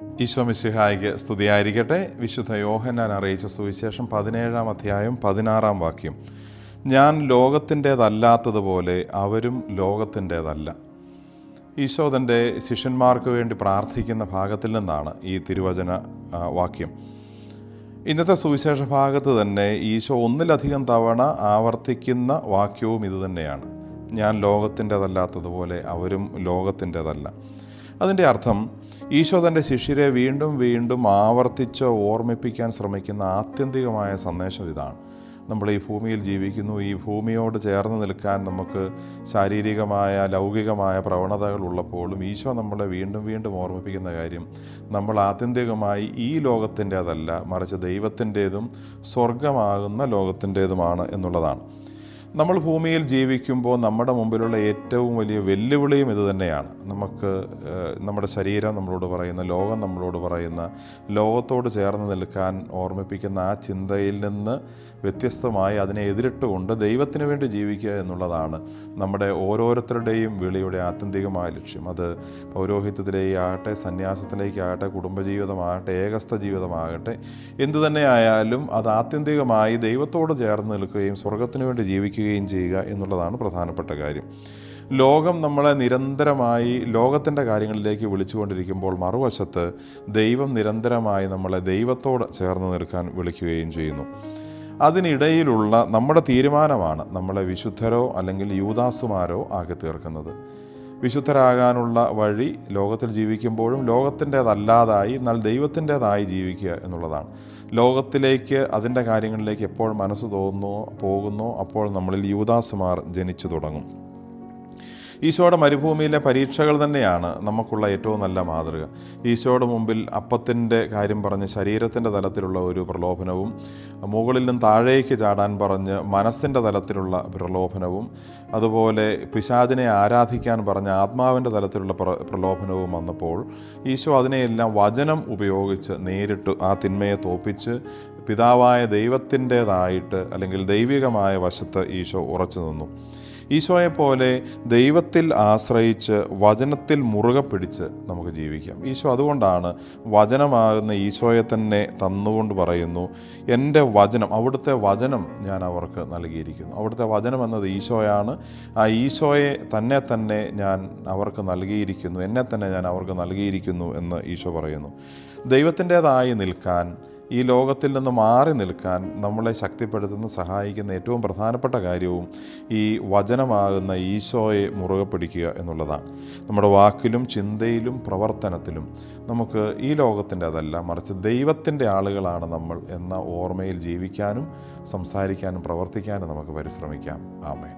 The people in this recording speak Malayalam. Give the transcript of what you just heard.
ഈശോ മിശിഹായിക്ക് സ്തുതിയായിരിക്കട്ടെ. വിശുദ്ധ യോഹന്നാൻ അറിയിച്ച സുവിശേഷം പതിനേഴാം അധ്യായം പതിനാറാം വാക്യം. ഞാൻ ലോകത്തിന്റേതല്ലാത്തതുപോലെ അവരും ലോകത്തിന്റേതല്ല. ഈശോ തന്റെ ശിഷ്യന്മാർക്ക് വേണ്ടി പ്രാർത്ഥിക്കുന്ന ഭാഗത്തിൽ നിന്നാണ് ഈ തിരുവചന വാക്യം. ഇന്നത്തെ സുവിശേഷ ഭാഗത്ത് തന്നെ ഈശോ ഒന്നിലധികം തവണ ആവർത്തിക്കുന്ന വാക്യവും ഇതുതന്നെയാണ് ഞാൻ ലോകത്തിന്റെതല്ലാത്തതുപോലെ അവരും ലോകത്തിന്റെതല്ല. അതിന്റെ അർത്ഥം ഈശോ തന്റെ ശിഷ്യരെ വീണ്ടും വീണ്ടും ആവർത്തിച്ച് ഓർമ്മിപ്പിക്കാൻ ശ്രമിക്കുന്ന ആത്യന്തികമായ സന്ദേശം ഇതാണ്. നമ്മൾ ഈ ഭൂമിയിൽ ജീവിക്കുന്നു. ഈ ഭൂമിയോട് ചേർന്ന് നിൽക്കാൻ നമുക്ക് ശാരീരികമായ ലൗകികമായ പ്രവണതകൾ ഉള്ളപ്പോഴും ഈശോ നമ്മളെ വീണ്ടും വീണ്ടും ഓർമ്മിപ്പിക്കുന്ന കാര്യം നമ്മൾ ആത്യന്തികമായി ഈ ലോകത്തിന്റേതല്ല മറിച്ച് ദൈവത്തിന്റേതും സ്വർഗമാകുന്ന ലോകത്തിന്റേതുമാണ് എന്നുള്ളതാണ്. നമ്മൾ ഭൂമിയിൽ ജീവിക്കുമ്പോൾ നമ്മുടെ മുമ്പിലുള്ള ഏറ്റവും വലിയ വെല്ലുവിളിയും ഇത് തന്നെയാണ്. നമുക്ക് നമ്മുടെ ശരീരം നമ്മളോട് പറയുന്ന ലോകം നമ്മളോട് പറയുന്ന ലോകത്തോട് ചേർന്ന് നിൽക്കാൻ ഓർമ്മിപ്പിക്കുന്ന ആ ചിന്തയിൽ നിന്ന് വ്യത്യസ്തമായി അതിനെ എതിരിട്ടുകൊണ്ട് ദൈവത്തിന് വേണ്ടി ജീവിക്കുക എന്നുള്ളതാണ് നമ്മുടെ ഓരോരുത്തരുടെയും വിളിയുടെ ആത്യന്തികമായ ലക്ഷ്യം. അത് പൗരോഹിത്യത്തിലേക്കാകട്ടെ സന്യാസത്തിലേക്കാകട്ടെ കുടുംബജീവിതമാകട്ടെ ഏകസ്ഥ ജീവിതമാകട്ടെ എന്തു തന്നെ ആയാലും അത് ആത്യന്തികമായി ദൈവത്തോട് ചേർന്ന് നിൽക്കുകയും സ്വർഗത്തിന് വേണ്ടി ജീവിക്കുകയും ചെയ്യുക എന്നുള്ളതാണ് പ്രധാനപ്പെട്ട കാര്യം. ലോകം നമ്മളെ നിരന്തരമായി ലോകത്തിന്റെ കാര്യങ്ങളിലേക്ക് വിളിച്ചുകൊണ്ടിരിക്കുമ്പോൾ മറുവശത്ത് ദൈവം നിരന്തരമായി നമ്മളെ ദൈവത്തോട് ചേർന്ന് നിൽക്കാൻ വിളിക്കുകയും ചെയ്യുന്നു. അതിനിടയിലുള്ള നമ്മുടെ തീരുമാനമാണ് നമ്മളെ വിശുദ്ധരോ അല്ലെങ്കിൽ യൂദാസുമാരോ ആക്കി തീർക്കുന്നത്. വിശുദ്ധരാകാനുള്ള വഴി ലോകത്തിൽ ജീവിക്കുമ്പോഴും ലോകത്തിന്റേതല്ലാതായി എന്നാൽ ദൈവത്തിന്റേതായി ജീവിക്കുക എന്നുള്ളതാണ്. ലോകത്തിലേക്ക് അതിന്റെ കാര്യങ്ങളിലേക്ക് എപ്പോൾ മനസ്സ് തോന്നുന്നോ പോകുന്നോ അപ്പോൾ നമ്മളിൽ യുവദാസുമാർ ജനിച്ചു തുടങ്ങും. ഈശോയുടെ മരുഭൂമിയിലെ പരീക്ഷകൾ തന്നെയാണ് നമുക്കുള്ള ഏറ്റവും നല്ല മാതൃക. ഈശോയുടെ മുമ്പിൽ അപ്പത്തിന്റെ കാര്യം പറഞ്ഞ് ശരീരത്തിന്റെ തലത്തിലുള്ള ഒരു പ്രലോഭനവും മുകളിൽ നിന്ന് താഴേക്ക് ചാടാൻ പറഞ്ഞ് മനസ്സിന്റെ തലത്തിലുള്ള പ്രലോഭനവും അതുപോലെ പിശാദിനെ ആരാധിക്കാൻ പറഞ്ഞ ആത്മാവിന്റെ തലത്തിലുള്ള പ്ര പ്രലോഭനവും വന്നപ്പോൾ ഈശോ അതിനെയെല്ലാം വചനം ഉപയോഗിച്ച് നേരിട്ട് ആ തിന്മയെ തോപ്പിച്ച് പിതാവായ ദൈവത്തിന്റേതായിട്ട് അല്ലെങ്കിൽ ദൈവികമായ വശത്ത് ഈശോ ഉറച്ചു നിന്നു. ഈശോയെ പോലെ ദൈവത്തിൽ ആശ്രയിച്ച് വചനത്തിൽ മുറുകെ പിടിച്ച് നമുക്ക് ജീവിക്കാം. ഈശോ അതുകൊണ്ടാണ് വചനമാകുന്ന ഈശോയെ തന്നെ തന്നുകൊണ്ട് പറയുന്നു എന്റെ വചനം അവിടുത്തെ വചനം ഞാൻ അവർക്ക് നൽകിയിരിക്കുന്നു. അവിടുത്തെ വചനം എന്നത് ഈശോയാണ്. ആ ഈശോയെ തന്നെ തന്നെ ഞാൻ അവർക്ക് നൽകിയിരിക്കുന്നു. എന്നെ തന്നെ ഞാൻ അവർക്ക് നൽകിയിരിക്കുന്നു എന്ന് ഈശോ പറയുന്നു. ദൈവത്തിന്റേതായി നിൽക്കാൻ ഈ ലോകത്തിൽ നിന്ന് മാറി നിൽക്കാൻ നമ്മളെ ശക്തിപ്പെടുത്തുന്ന സഹായിക്കുന്ന ഏറ്റവും പ്രധാനപ്പെട്ട കാര്യവും ഈ വചനമാകുന്ന ഈശോയെ മുറുകെ പിടിക്കുക എന്നുള്ളതാണ്. നമ്മുടെ വാക്കിലും ചിന്തയിലും പ്രവർത്തനത്തിലും നമുക്ക് ഈ ലോകത്തിന്റെ അതല്ല മറിച്ച് ദൈവത്തിന്റെ ആളുകളാണ് നമ്മൾ എന്ന ഓർമ്മയിൽ ജീവിക്കാനും സംസാരിക്കാനും പ്രവർത്തിക്കാനും നമുക്ക് പരിശ്രമിക്കാം. ആമേൻ.